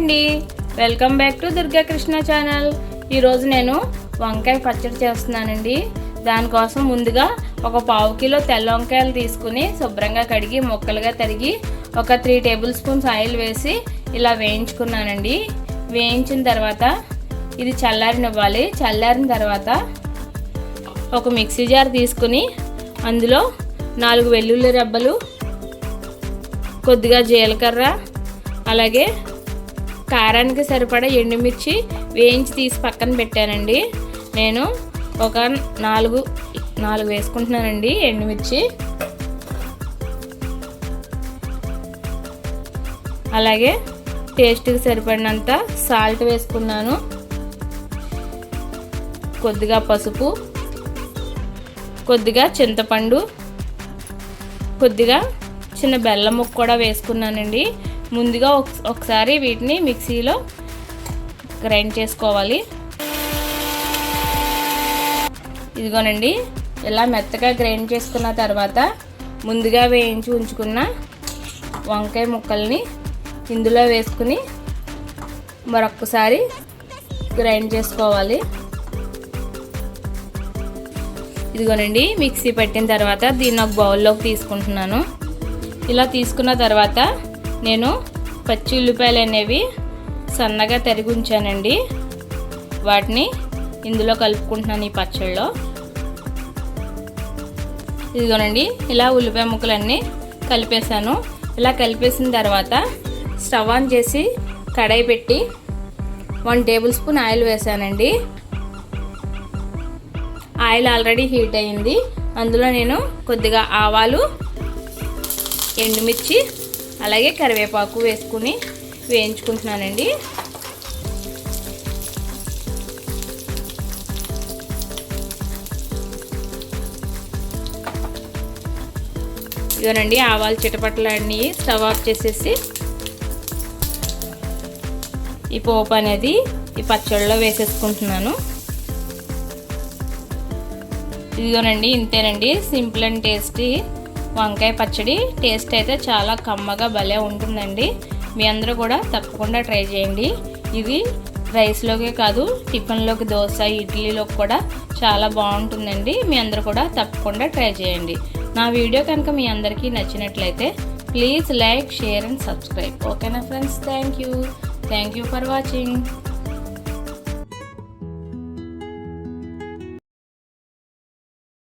అండి. Welcome back to Durga Krishna channel ఈరోజు నేను వంకాయ పచ్చడి చేస్తున్నానండి. దానికోసం ముందుగా ఒక పావు కిలో తెల్ల వంకాయలు తీసుకుని శుభ్రంగా కడిగి ముక్కలుగా తరిగి ఒక త్రీ టేబుల్ స్పూన్స్ ఆయిల్ వేసి ఇలా వేయించుకున్నానండి. వేయించిన తర్వాత ఇది చల్లారినివ్వాలి. చల్లారిన తర్వాత ఒక మిక్సీ జార్ తీసుకుని అందులో నాలుగు వెల్లుల్లి రెబ్బలు కొద్దిగా జీలకర్ర అలాగే కారానికి సరిపడా ఎండుమిర్చి వేయించి తీసి పక్కన పెట్టానండి. నేను ఒక నాలుగు నాలుగు వేసుకుంటున్నానండి ఎండుమిర్చి. అలాగే టేస్ట్కి సరిపడినంత సాల్ట్ వేసుకున్నాను. కొద్దిగా పసుపు కొద్దిగా చింతపండు కొద్దిగా చిన్న బెల్లం ముక్క కూడా వేసుకున్నానండి. ముందుగా ఒకసారి వీటిని మిక్సీలో గ్రైండ్ చేసుకోవాలి. ఇదిగోనండి ఇలా మెత్తగా గ్రైండ్ చేసుకున్న తర్వాత ముందుగా వేయించి ఉంచుకున్న వంకాయ ముక్కల్ని ఇందులో వేసుకుని మరొక్కసారి గ్రైండ్ చేసుకోవాలి. ఇదిగోనండి మిక్సీ పెట్టిన తర్వాత దీన్ని ఒక బౌల్లోకి తీసుకుంటున్నాను. ఇలా తీసుకున్న తర్వాత నేను పచ్చి ఉల్లిపాయలు అనేవి సన్నగా తరిగి ఉంచానండి. వాటిని ఇందులో కలుపుకుంటున్నాను ఈ పచ్చళ్ళలో. ఇదిగోనండి ఇలా ఉల్లిపాయ ముక్కలన్నీ కలిపేశాను. ఇలా కలిపేసిన తర్వాత స్టవ్ ఆన్ చేసి కడాయి పెట్టి వన్ టేబుల్ స్పూన్ ఆయిల్ వేసానండి ఆయిల్ ఆల్రెడీ హీట్ అయింది. అందులో నేను కొద్దిగా ఆవాలు ఎండుమిర్చి అలాగే కరివేపాకు వేసుకుని వేయించుకుంటున్నానండి. ఇదోనండి ఆవాలు చిటపట్లన్నీ స్టవ్ ఆఫ్ చేసేసి ఈ పోపు అనేది ఈ పచ్చళ్ళలో వేసేసుకుంటున్నాను. ఇదిగోనండి ఇంతేనండి సింపుల్ అండ్ టేస్టీ వంకాయ పచ్చడి టేస్ట్ అయితే చాలా కమ్మగా భలే ఉంటుందండి. మీ అందరూ కూడా తప్పకుండా ట్రై చేయండి. ఇది రైస్లోకే కాదు టిఫిన్లోకి దోశ ఇడ్లీలోకి కూడా చాలా బాగుంటుందండి. మీ అందరూ కూడా తప్పకుండా ట్రై చేయండి. నా వీడియో కనుక మీ అందరికీ నచ్చినట్లయితే please like share and subscribe. ఓకేనా friends? Thank you. Thank you for watching.